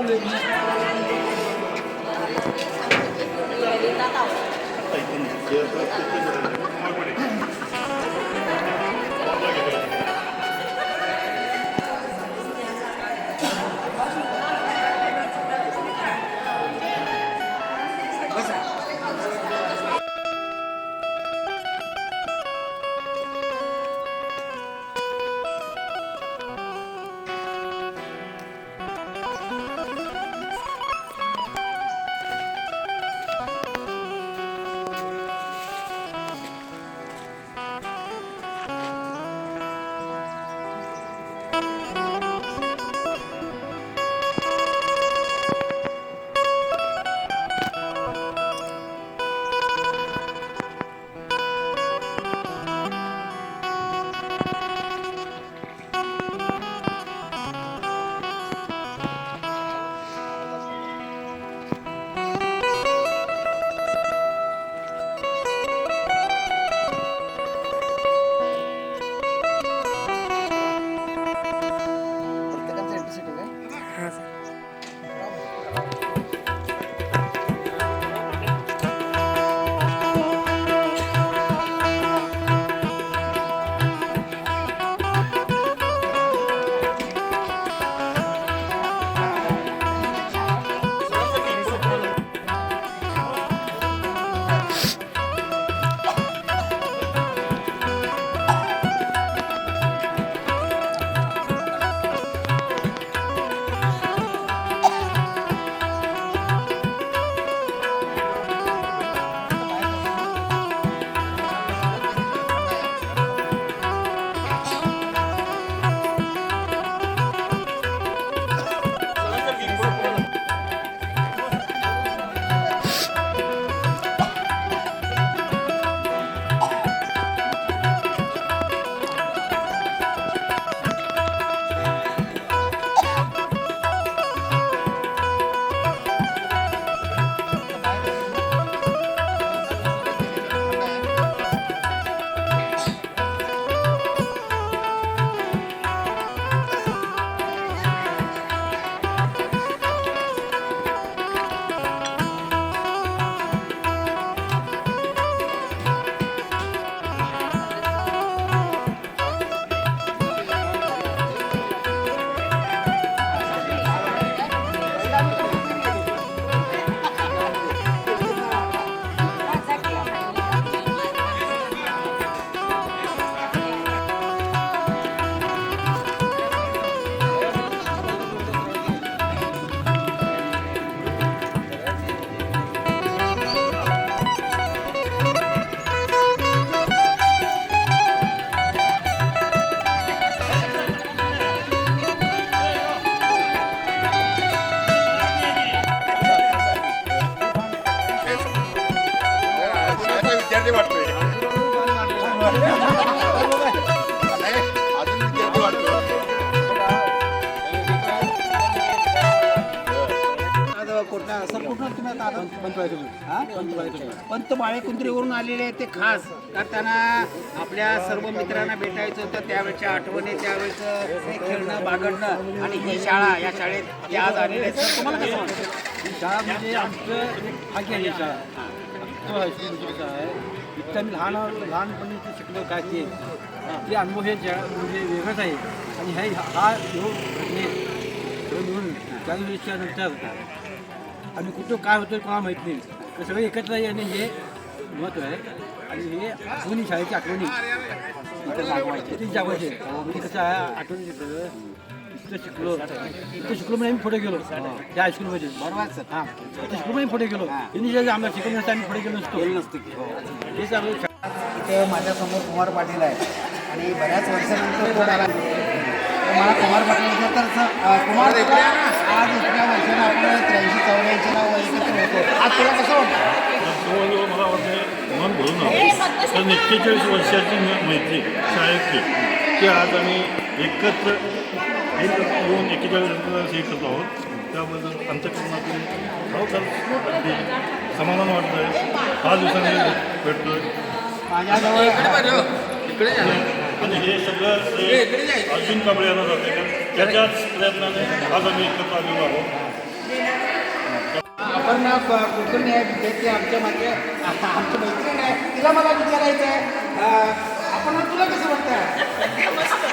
Thank you. Pant बाळेकुंत्रीवरून आलेले आहेत ते खास. कारण त्यांना आपल्या सर्व मित्रांना भेटायचं होतं. त्यावेळच्या आठवणी त्यावेळेचं खेळणं बागडणं आणि ही शाळा या शाळेत ते आज आलेले आहेत. तुम्हाला कसं वाटतं? ही शाळा म्हणजे आमचं भाग्य शाळा. हायस्कूलची शाळा आहे. इथं लहान लहानपणी ते शिकलो काय ते. ते अनुभव हे ज्या म्हणजे वेगळंच आहे. आणि हे हा योग घडले हे मिळून त्या आम्ही कुठं काय होतं कोणाला माहीत नाही. ते सगळे एकत्र येणे हे महत्त्व आहे. आणि हे आठवणी शाळेची आठवणी. जागवायची ती जागवायची म्हणजे कसं आहे आठवणी शिकलं इथं शिकलो. इथं शिकलो म्हणजे आम्ही पुढे गेलो. त्या हायस्कूलमध्ये बरोबर सर. हां. इथं शिकलो म्हणजे पुढे गेलो. जे आम्हाला शिकवलं नसतं आम्ही पुढे गेलो नसतो नसतं हेच आम्ही इथे माझ्यासमोर कुमार पाटील आहे. आणि बऱ्याच वर्षानंतर मला तर मला कुमार पाटील तर कुमार आज इतक्या वर्षानं आपण त्र्याऐंशी चौऱ्याऐंशीला एकत्र होतो. आज तुला कसं वाटतं? जवळजवळ मला वाटते मन भरून आलं एक्केचाळीस वर्षाची म- मैत्री शाळेतली. ती आज आम्ही एकत्र एक येऊन एक्केचाळीस हे करतो आहोत. त्याबद्दल अंतकरणातून खरोखर अगदी समाधान वाटतं आहे पाच दिवसांनी भेटतोय. माझ्याजवळ आणि हे सगळं अर्जुन कांबळे यांना जाते त्याच्याच प्रयत्नाने आज आम्ही एकत्र आलेलो आहोत. सुवर्णा क- कुलकर्णी आहे? विद्यार्थी आमच्या मागे आमची मैत्रीण आहे तिला मला विचारायचं आहे. आपण तुला कसं वाटतं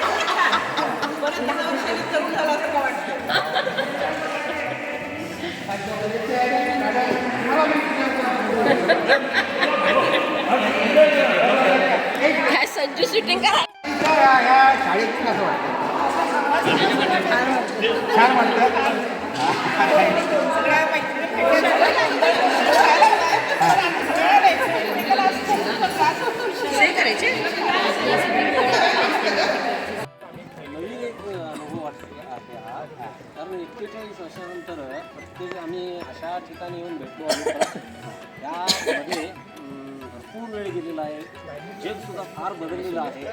काय संजू शूटिंग करा कसं वाटतं छान वाटतं. करायचे नवीन एक अनुभव वाटतो आहे कारण एक्केचाळीस वर्षानंतर प्रत्येक आम्ही अशा ठिकाणी येऊन भेटलो त्यामध्ये भरपूर वेळ गेलेला आहे. जगसुद्धा फार बदललेलं आहे.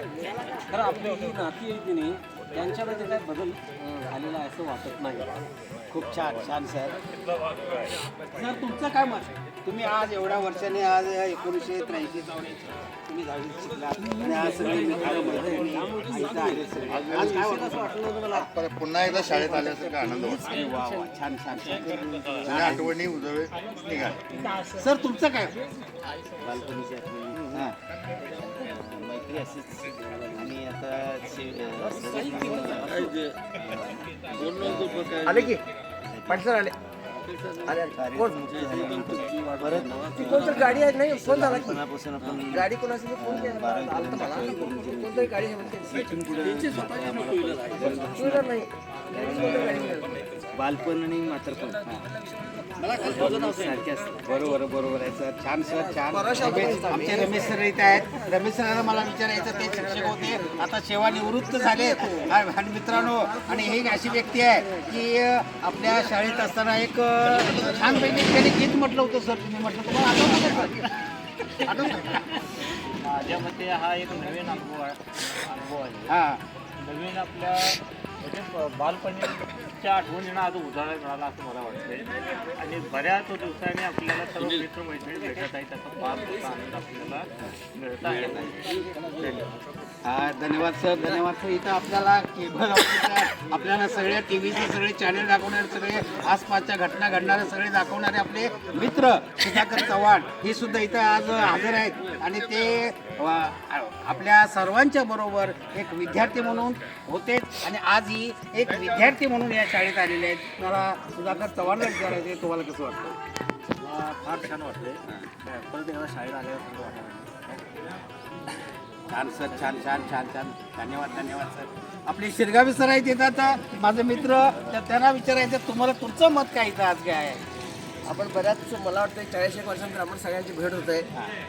खरं आपली ही नाती आहे की नाही त्यांच्यामध्ये काय बदल झालेला आहे असं वाटत नाही. खूप छान छान सर. सर तुमचं काय मत तुम्ही आज एवढ्या वर्षाने आज एकोणीसशे त्र्याऐंशी चौऱ्याऐंशी तुम्ही दहावीत शिकला. आणि आज सगळे मित्र मैत्रिणी इथं आहेत. सगळे. आज काय वाटतं वाटलं मला पर- पुन्हा एकदा शाळेत आल्यासारखा आनंद होतो अरे वा वा छान छान छान. जुन्या आठवणी उजळे निघाल. सर तुमचं काय? बालपणीची आठवणी. हां. मैत्री अशीच. आणि आता शे- आले की पटसर आले अरे कोण परत कोणतरी गाडी आहे नाही फोन झाला गाडी कोणाची फोन कोणतरी गाडी आहे म्हणते. पुढे टू व्हीलर नाही. गाडी नाही. बालपण आणि म्हातारपण. सारखे असतात. बरोबर बरोबर आहे सर. छान सर छान. रमेश- आमचे रमेश सर इथे आहेत. रमेश सरांना मला विचारायचं ते शिक्षक होते. आता सेवानिवृत्त झाले. आणि मित्रांनो आणि ही अशी व्यक्ती आहे की अं, आपल्या शाळेत असताना एक अं, छानपैकी त्याने गीत म्हटलं होतं सर. तुम्ही म्हटलं तुम्हाला आठवतं का सर? आठवतं का? माझ्या मते हा एक नवीन अनुभव आहे. अनुभव आहे. हां. नवीन आपल्या म्हणजे ब- बालपणीच्या आठवणींना आज उजाळा मिळाला असं मला वाटतंय. आणि बऱ्याच दिवसांनी आपल्याला सर्व मित्र मैत्रिणी भेटत आहेत त्याचा फार मोठा आनंद आपल्याला मिळत आहे. हा धन्यवाद सर. धन्यवाद. सर इथं आपल्याला केबल आपल्याला सगळे टी व्हीचे सगळे चॅनल दाखवणारे सगळे आसपासच्या घटना घडणारे सगळे दाखवणारे आपले मित्र सुधाकर चव्हाण. हे सुद्धा इथं आज हजर आहेत. आणि ते आपल्या सर्वांच्या बरोबर एक विद्यार्थी म्हणून होते. आणि आज ही एक विद्यार्थी म्हणून या शाळेत आलेले आहेत. मला सुधाकर चव्हाणला विचारायचं तुम्हाला कसं वाटतं? फार छान वाटले परत एकदा शाळेत आल्यावर चांगलं छान सर छान छान छान छान. धन्यवाद धन्यवाद सर. आपले शिरगावी सर आहेत येतात. आता माझे मित्र त्यांना विचारायचं तुम्हाला तुमचं मत काय इथं आज काय आहे? आपण बऱ्याच मला वाटतं चाळीस एक वर्षानंतर आपण सगळ्यांची भेट होत आहे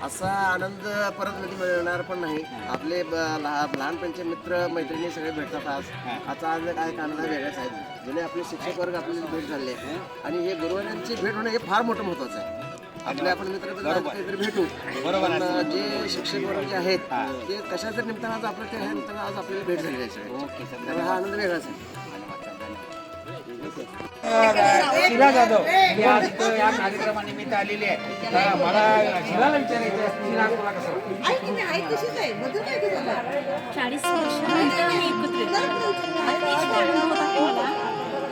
असा आनंद परत कधी मिळणार पण नाही. आपले लहानपणीचे मित्र मैत्रिणी सगळे भेटतात आज. आता आज काय आनंद वेगळाच आहे. जुने आपले शिक्षक वर्ग आपल्याला भेट झाले. आणि हे गुरुवारांची भेट होणं हे फार मोठं महत्वाचं आहे. आपले आपण मित्र काहीतरी भेटू. बरोबर जे शिक्षक वर्ग जे आहेत ते कशाच्या निमित्तानं आज आपल्या आज आपल्याला भेट झालेली आहे हा आनंद वेगळाच आहे. शिला जाधव हे आज इथं या कार्यक्रमानिमित्त आलेले आहे तर मला शिलाला विचारायचं शिला तुला कसं चाळीस वर्षानंतर आम्ही एकत्र येतो अतिशय आनंद होत आहे मला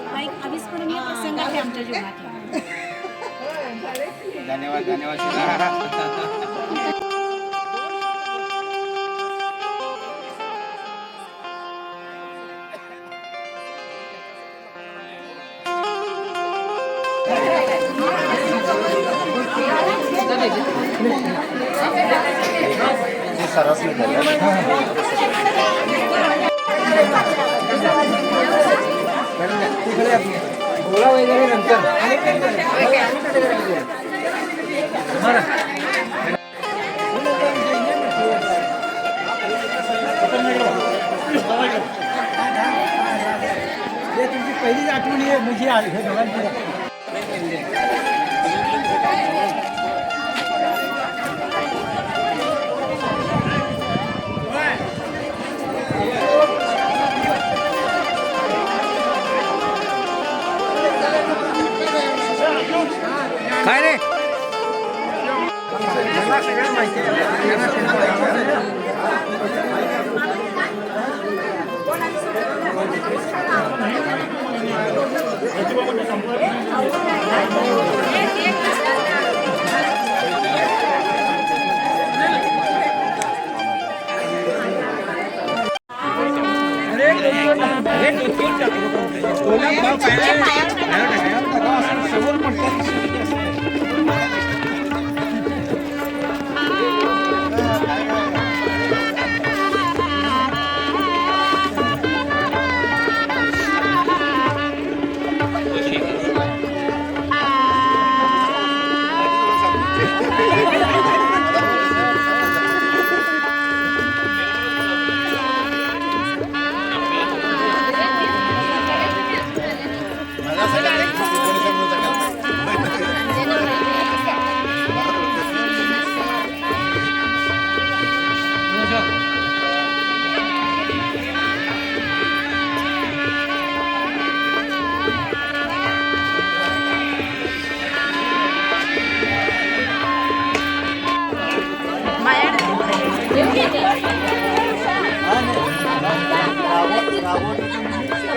हा एक अविस्मरणीय प्रसंग आहे आमच्या जीवनातला धन्यवाद धन्यवाद शिला गोळा वगैरे नंतर तुमची पहिलीच आठवणी आहे म्हणजे हे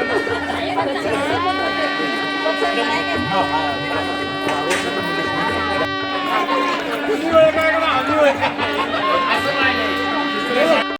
好好好好好好好好好好好好好好好好好好